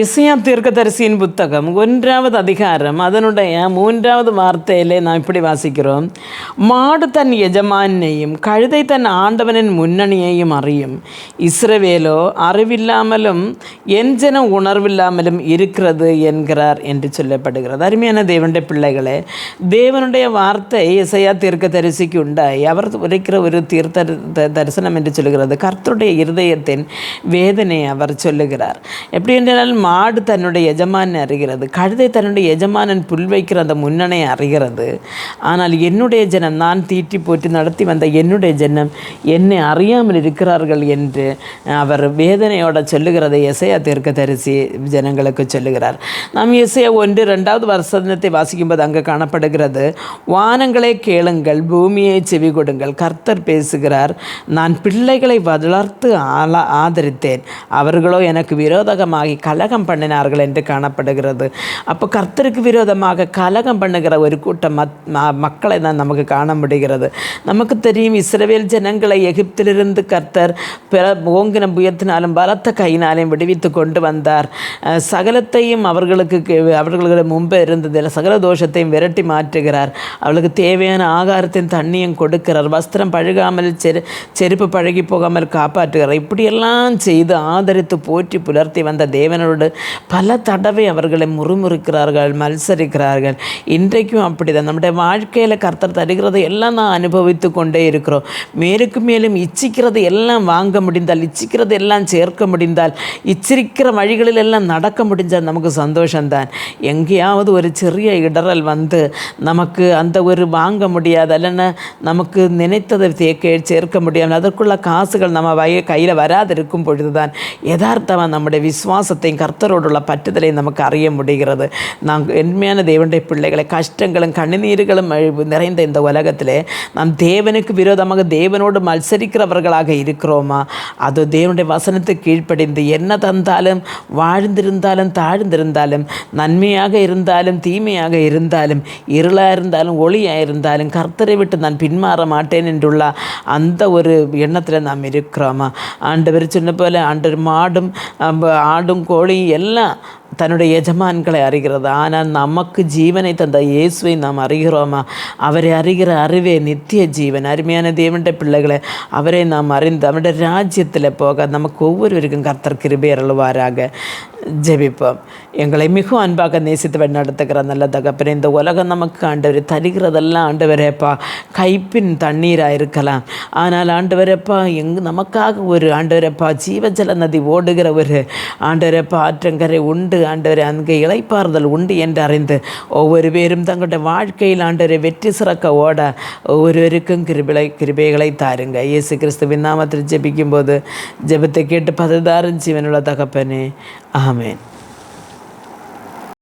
இசையா தீர்க்கதரிசியின் புத்தகம் ஒன்றாவது அதிகாரம் அதனுடைய மூன்றாவது வார்த்தையிலே நாம் இப்படி வாசிக்கிறோம். மாடு தன் எஜமானையும் கழுதை தன் ஆண்டவனின் முன்னணியையும் அறியும். இஸ்ரவேலோ அறிவில்லாமலும் என் ஜனம் உணர்வில்லாமலும் இருக்கிறது என்கிறார் என்று சொல்லப்படுகிறது. அருமையான தேவனுடைய பிள்ளைகளே தேவனுடைய வார்த்தை இசையா தீர்க்கதரிசிக்கு உண்டாய் அவர் உரைக்கிற ஒரு தீர்த்த தரிசனம் என்று சொல்லுகிறது கர்த்தருடைய இருதயத்தின் வேதனை அவர் சொல்லுகிறார். எப்படி என்றால் மாடு தன்னுடைய எஜமானன் அறிகிறது கழுதை தன்னுடைய எஜமானன் புல் வைக்கிற அந்த முன்னணை அறிகிறது. ஆனால் என்னுடைய ஜனம் நான் தீட்டி போற்றி நடத்தி வந்த என்னுடைய ஜனம் என்னை அறியாமல் இருக்கிறார்கள் என்று அவர் வேதனையோட சொல்லுகிறதை எசையா தீர்க்க தரிசி ஜனங்களுக்கு சொல்லுகிறார். நாம் இசையா ஒன்று ரெண்டாவது வருஷத்தை வாசிக்கும்போது அங்கே காணப்படுகிறது வானங்களை கேளுங்கள் பூமியை செவி கொடுங்கள். கர்த்தர் பேசுகிறார் நான் பிள்ளைகளை வளர்த்து ஆலா ஆதரித்தேன். அவர்களோ எனக்கு விரோதமாகி கலகம் கலகம் பண்ணினார்கள் என்று காணப்படுகிறது. அப்போ கர்த்தருக்கு விரோதமாக கலகம் பண்ணுகிற ஒரு கூட்டம் மக்களை தான் நமக்கு காண முடிகிறது. நமக்கு தெரியும் இஸ்ரவேல் ஜனங்களை எகிப்திலிருந்து கர்த்தர் பிற ஓங்கின புயத்தினாலும் பலத்த கையினாலையும் விடுவித்து கொண்டு வந்தார். சகலத்தையும் அவர்களுக்கு அவர்களுக்கு முன்பே இருந்ததில் சகல தோஷத்தையும் விரட்டி மாற்றுகிறார். அவளுக்கு தேவையான ஆகாரத்தின் தண்ணியும் கொடுக்கிறார். வஸ்திரம் பழுகாமல் செரு செருப்பு பழகி போகாமல் காப்பாற்றுகிறார். இப்படியெல்லாம் செய்து ஆதரித்து போற்றி புலர்த்தி வந்த தேவனோடு பல தடவை அவர்களை முறுமுறுக்கிறார்கள் மல்சரிக்கிறார்கள். இன்றைக்கும் அப்படிதான். நம்முடைய வாழ்க்கையில் கர்த்தர் தருகிறது எல்லாம் நான் அனுபவித்து கொண்டே இருக்கிறோம். மேலுக்கு மேலும் இச்சிக்கிறது எல்லாம் வாங்க முடிந்தால் இச்சிக்கிறது எல்லாம் சேர்க்க முடிந்தால் இச்சிரிக்கிற வழிகளில் எல்லாம் நடக்க முடிஞ்சால் நமக்கு சந்தோஷம்தான். எங்கேயாவது ஒரு சிறிய இடரல் வந்து நமக்கு அந்த ஒரு வாங்க முடியாது இல்லைன்னா நமக்கு நினைத்ததை தேக்க சேர்க்க முடியாமல் அதற்குள்ள காசுகள் நம்ம வய கையில் வராது இருக்கும் பொழுது தான் யதார்த்தமாக நம்முடைய விசுவாசத்தையும் கர்த்தரோடுள்ள பற்றுதலையும் நமக்கு அறிய முடிகிறது நாங்கள் உண்மையான தேவனுடைய பிள்ளைகளை கஷ்டங்களும் கண்ணீர்களும் அழிவு நிறைந்த இந்த உலகத்தில் நாம் தேவனுக்கு விரோதமாக தேவனோடு மல்சரிக்கிறவர்களாக இருக்கிறோமா அது தேவனுடைய வசனத்துக்கு கீழ்ப்படிந்து என்ன தந்தாலும் வாழ்ந்திருந்தாலும் தாழ்ந்திருந்தாலும் நன்மையாக இருந்தாலும் தீமையாக இருந்தாலும் இருளாக இருந்தாலும் ஒளியாக இருந்தாலும் கர்த்தரை விட்டு நான் பின்மாற மாட்டேன் என்றுள்ள அந்த ஒரு எண்ணத்தில் நாம் இருக்கிறோமா ஆண்டவர் சொன்ன போல ஆண்டவர் மாடும் ஆடும் கோழி கோழியும் எல்லாம் தன்னுடைய எஜமான்களை அறிகிறது. ஆனால் நமக்கு ஜீவனை தந்த இயேசுவை நாம் அறிகிறோமா? அவரை அறிகிற அறிவே நித்திய ஜீவன். அருமையான தேவனுடைய பிள்ளைகளை அவரை நாம் அறிந்து அவருடைய ராஜ்யத்தில் போக நமக்கு ஒவ்வொருவருக்கும் கர்த்தர் கிருபை அருள்வாராக. ஜெபிப்போம். எங்களை மிகவும் அன்பாக நேசித்து வழிநடத்துகிற நல்ல தகப்பனே இந்த உலகம் நமக்கு ஆண்டவர் தருகிறதெல்லாம் ஆண்டவரேப்பா. கைப்பின் தண்ணீராக இருக்கலாம். ஆனால் ஆண்டவரப்பா எங் நமக்காக ஒரு ஆண்டவரப்பா ஜீவஜல நதி ஓடுகிற ஒரு ஆண்டவரப்பா ஆற்றங்கரை உண்டு ஆண்டவரை அங்கே இழைப்பாறுதல் உண்டு என்று அறிந்து ஒவ்வொரு பேரும் தங்களுடைய வாழ்க்கையில் ஆண்டவரை வெற்றி சிறக்க ஓட ஒவ்வொருவருக்கும் கிருபிலை கிருபைகளை தாருங்க. இயேசு கிறிஸ்துவின் நாமத்தில் ஜெபிக்கும்போது ஜெபத்தை கேட்டு பததாரும் ஜீவனுள்ள தகப்பனே. ஆமேன்.